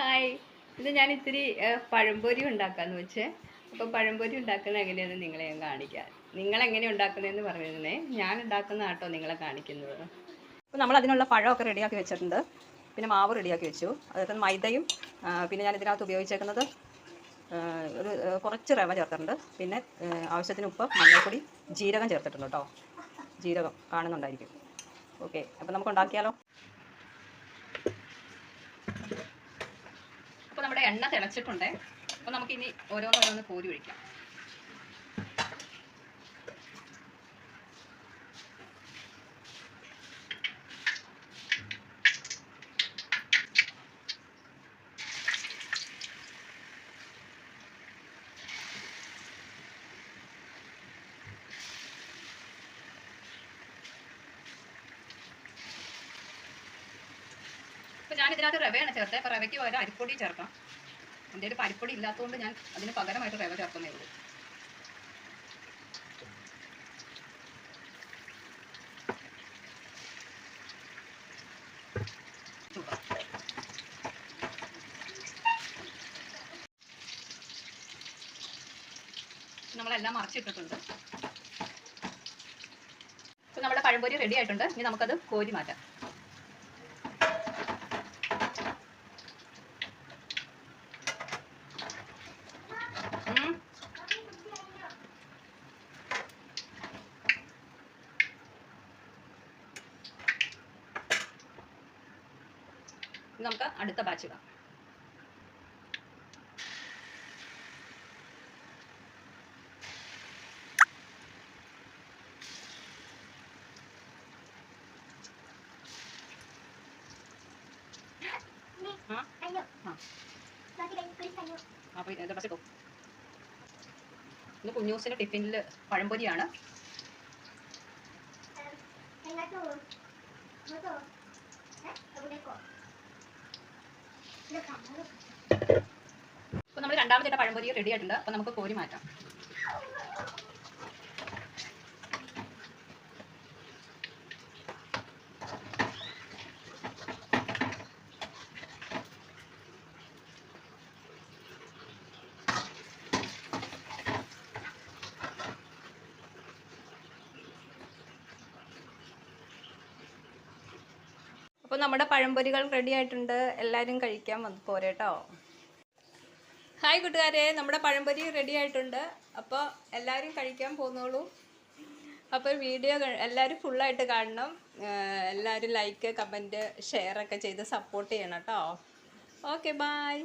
Hi. ഇത് ഞാൻ ഇത്തിരി പഴംപൊരി ഉണ്ടാക്കാന്ന് വെച്ചേ. അപ്പോൾ പഴംപൊരി ഉണ്ടാക്കുന്ന എങ്ങനെയാണെന്ന് നിങ്ങളെ ഞാൻ കാണിക്കാം. നിങ്ങൾ എങ്ങനെ ഉണ്ടാക്കുന്നതെന്ന് പറഞ്ഞിരുന്നേ. ഞാൻ ഉണ്ടാക്കുന്ന ആട്ടോ നിങ്ങളെ കാണിക്കുന്നത്. അപ്പോൾ നമ്മൾ അതിനുള്ള പഴമൊക്കെ റെഡിയാക്കി വെച്ചിട്ടുണ്ട്. പിന്നെ മാവ് റെഡിയാക്കി വെച്ചു. അതായത് മൈദയും പിന്നെ ഞാൻ ഇതിനകത്ത് ഉപയോഗിച്ചേക്കുന്നത് ഒരു കുറച്ച് റവ ചേർത്തിട്ടുണ്ട്. പിന്നെ ആവശ്യത്തിന് ഉപ്പ് മഞ്ഞൾപ്പൊടി ജീരകം ചേർത്തിട്ടുണ്ട് കേട്ടോ. ജീരകം കാണുന്നുണ്ടായിരിക്കും. ഓക്കെ അപ്പോൾ നമുക്ക് ഉണ്ടാക്കിയാലോ? നമ്മുടെ എണ്ണ തിളച്ചിട്ടുണ്ട്. അപ്പോൾ നമുക്കിനി ഓരോന്നോരോന്ന് കോരി ഒഴിക്കാം. അപ്പോൾ ഞാൻ ഇതിനകത്ത് റവയാണ് ചേർത്തത് അപ്പോൾ റവയ്ക്ക് പകരം അരിപ്പൊടി ചേർക്കാം. എന്റെ ഒരു അരിപ്പൊടി ഇല്ലാത്തതുകൊണ്ട് ഞാൻ അതിന് പകരമായിട്ട് റവ ചേർക്കുന്നേ ഉള്ളൂ. നമ്മളെല്ലാം മറച്ചിട്ടിട്ടുണ്ട്. അപ്പോൾ നമ്മുടെ പഴംപൊരി റെഡി ആയിട്ടുണ്ട്. ഇനി നമുക്കത് കോരി മാറ്റാം. നമുക്ക് അടുത്ത ബാച്ച് കാണാം. അപ്പോൾ ഇത് ബസ് ഇത് കുഞ്ഞൂസിന് ടിഫിനിൽ പഴംപൊരിയാണ്. അപ്പോൾ നമ്മൾ രണ്ടാമത്തെ പഴംപൊരി റെഡി ആയിട്ടുണ്ട്. അപ്പോൾ നമുക്ക് കോരി മാറ്റാം. അപ്പോൾ നമ്മുടെ പഴംപൊരികൾ റെഡി ആയിട്ടുണ്ട്. എല്ലാവരും കഴിക്കാൻ വന്ന് പോരേട്ടോ ഹായ് കൂട്ടുകാരെ നമ്മുടെ പഴംപൊരി റെഡി ആയിട്ടുണ്ട്. അപ്പോൾ എല്ലാവരും കഴിക്കാൻ പോന്നോളൂ. അപ്പോൾ വീഡിയോ എല്ലാവരും ഫുള്ളായിട്ട് കാണണം. എല്ലാവരും ലൈക്ക് കമന്റ് ഷെയർ ഒക്കെ ചെയ്ത് സപ്പോർട്ട് ചെയ്യണം കേട്ടോ ഓക്കെ ബായ്